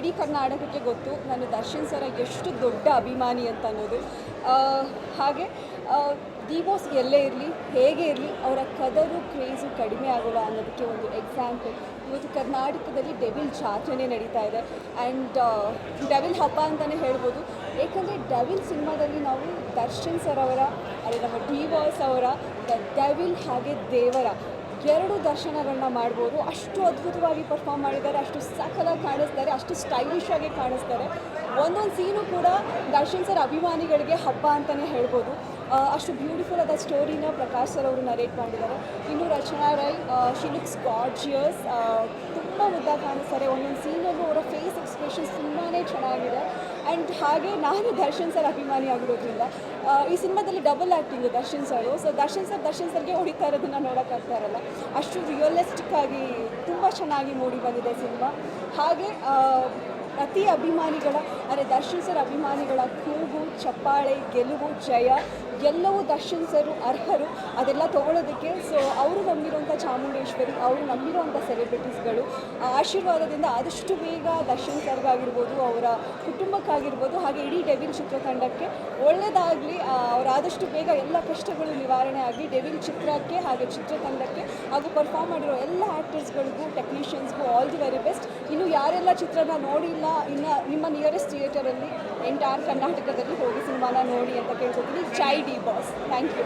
ಇಡೀ ಕರ್ನಾಟಕಕ್ಕೆ ಗೊತ್ತು, ನಾನು ದರ್ಶನ್ ಸರ ಎಷ್ಟು ದೊಡ್ಡ ಅಭಿಮಾನಿ ಅಂತ ಅನ್ನೋದು. ಹಾಗೆ ಡಿವೋರ್ಸ್ ಎಲ್ಲೇ ಇರಲಿ, ಹೇಗೆ ಇರಲಿ, ಅವರ ಕದರು ಕ್ರೇಜು ಕಡಿಮೆ ಆಗೋಲ್ಲ ಅನ್ನೋದಕ್ಕೆ ಒಂದು ಎಕ್ಸಾಂಪಲ್ ಇವತ್ತು ಕರ್ನಾಟಕದಲ್ಲಿ ಡೆವಿಲ್ ಜಾತ್ರೆನೇ ನಡೀತಾ ಇದೆ. ಆ್ಯಂಡ್ ಡೆವಿಲ್ ಹಬ್ಬ ಅಂತಲೇ ಹೇಳ್ಬೋದು. ಏಕೆಂದರೆ ಡೆವಿಲ್ ಸಿನಿಮಾದಲ್ಲಿ ನಾವು ದರ್ಶನ್ ಸರ್ ಅವರ, ಅದೇ ನಮ್ಮ ಡಿವೋರ್ಸ್ ಅವರ ದ ಡೆವಿಲ್ ಹಾಗೆ ದೇವರ ಎರಡು ದರ್ಶನಗಳನ್ನ ಮಾಡ್ಬೋದು. ಅಷ್ಟು ಅದ್ಭುತವಾಗಿ ಪರ್ಫಾರ್ಮ್ ಮಾಡಿದ್ದಾರೆ, ಅಷ್ಟು ಸಕಲಾಗಿ ಕಾಣಿಸ್ತಾರೆ, ಅಷ್ಟು ಸ್ಟೈಲಿಶ್ ಆಗಿ ಕಾಣಿಸ್ತಾರೆ. ಒಂದೊಂದು ಸೀನು ಕೂಡ ದರ್ಶನ್ ಸರ್ ಅಭಿಮಾನಿಗಳಿಗೆ ಹಬ್ಬ ಅಂತಲೇ ಹೇಳ್ಬೋದು. ಅಷ್ಟು ಬ್ಯೂಟಿಫುಲ್ ಆದ ಸ್ಟೋರಿನ ಪ್ರಕಾಶ್ ಸರ್ ಅವರು ನರೇಟ್ ಮಾಡಿದ್ದಾರೆ. ಇನ್ನು Rachana Rai she looks gorgeous ತುಂಬ ಮುದ್ದ ಕಾಣಿಸ್ತಾರೆ. ಒಂದೊಂದು ಸೀನಲ್ಲೂ ಅವರ ಫೇಸ್ ಎಕ್ಸ್ಪ್ರೆಷನ್ಸ್ ತುಂಬಾ ಚೆನ್ನಾಗಿದೆ. ಆ್ಯಂಡ್ ಹಾಗೆ ನಾನು ದರ್ಶನ್ ಸರ್ ಅಭಿಮಾನಿ ಆಗಿರೋದ್ರಿಂದ ಈ ಸಿನಿಮಾದಲ್ಲಿ double acting Darshan sir. So Darshan sir, Darshan ಸರ್ಗೆ ಹೊಡಿತಾ ಇರೋದನ್ನ ನೋಡೋಕ್ಕಾಗ್ತಾ ಇರಲ್ಲ. ಅಷ್ಟು ರಿಯಲಿಸ್ಟಿಕ್ ಆಗಿ ತುಂಬ ಚೆನ್ನಾಗಿ ಮೂಡಿ ಬಂದಿದೆ ಸಿನಿಮಾ. ಹಾಗೆ ಪ್ರತಿ ಅಭಿಮಾನಿಗಳ ಅಂದರೆ ದರ್ಶನ್ ಸರ್ ಅಭಿಮಾನಿಗಳ ಕೂಗು, ಚಪ್ಪಾಳೆ, ಗೆಲುವು, ಜಯ, ಎಲ್ಲವೂ ದರ್ಶನ್ ಸರು ಅರ್ಹರು. ಅದೆಲ್ಲ ತಗೊಳ್ಳೋದಕ್ಕೆ ಸೊ ಅವರು ನಂಬಿರುವಂಥ ಚಾಮುಂಡೇಶ್ವರಿ, ಅವರು ನಂಬಿರುವಂಥ ಸೆಲೆಬ್ರಿಟೀಸ್ಗಳು. ಆಶೀರ್ವಾದದಿಂದ ಆದಷ್ಟು ಬೇಗ ದರ್ಶನ್ ಸರ್ಗಾಗಿರ್ಬೋದು, ಅವರ ಕುಟುಂಬಕ್ಕಾಗಿರ್ಬೋದು, ಹಾಗೆ ಇಡೀ ಡೆವಿಲ್ ಚಿತ್ರತಂಡಕ್ಕೆ. ಒಳ್ಳೆಯದಾಗಲಿ ಅವರಾದಷ್ಟು ಬೇಗ ಎಲ್ಲ ಕಷ್ಟಗಳು ನಿವಾರಣೆ ಆಗಲಿ ಡೆವಿನ್ ಚಿತ್ರಕ್ಕೆ, ಹಾಗೆ ಚಿತ್ರತಂಡಕ್ಕೆ, ಹಾಗೂ ಪರ್ಫಾರ್ಮ್ ಮಾಡಿರೋ ಎಲ್ಲ ಆ್ಯಕ್ಟರ್ಸ್ಗಳಿಗೂ ಟೆಕ್ನಿಷಿಯನ್ಸ್ಗೂ ಆಲ್ ದಿ ವೆರಿ ಬೆಸ್ಟ್ ಇನ್ನು ಯಾರೆಲ್ಲ ಚಿತ್ರನ ನೋಡಿಲ್ಲ, ಇನ್ನು ನಿಮ್ಮ ನಿಯರೆಸ್ಟ್ ಥಿಯೇಟರಲ್ಲಿ ಎಂಟಾರ್ ಕರ್ನಾಟಕದಲ್ಲಿ ಹೋಗಿ ಸಿನಿಮಾನ ನೋಡಿ ಅಂತ ಕೇಳ್ಕೊತೀನಿ. ಚೈ ಡಿ ಬಾಸ್ ಥ್ಯಾಂಕ್ ಯು